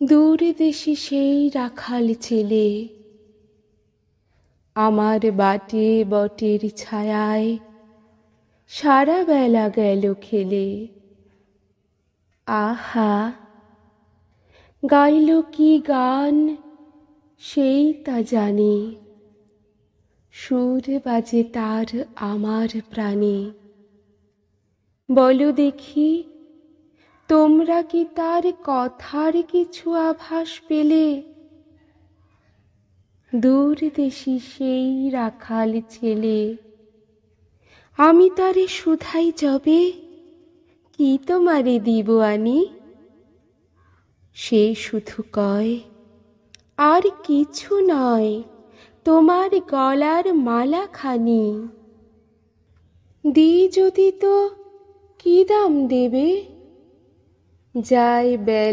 দূর দেশে সেই রাখাল ছেলে। আমার বাটে বটের ছায়ায় সারা বেলা গেল খেলে। আহা, গাইল কি গান সেই তা জানে। সুর বাজে তার আমার প্রাণে। বলো দেখি তোমরা কি তার কথার কিছু আভাস পেলে? দূর দেশি সেই রাখাল ছেলে। আমি তারে শুধাই যবে? কি তোমারে দিব আনি? সে শুধু কয়, আর কিছু নয়, তোমার গলার মালা খানি দি যদি তো কি দাম দেবে? বেল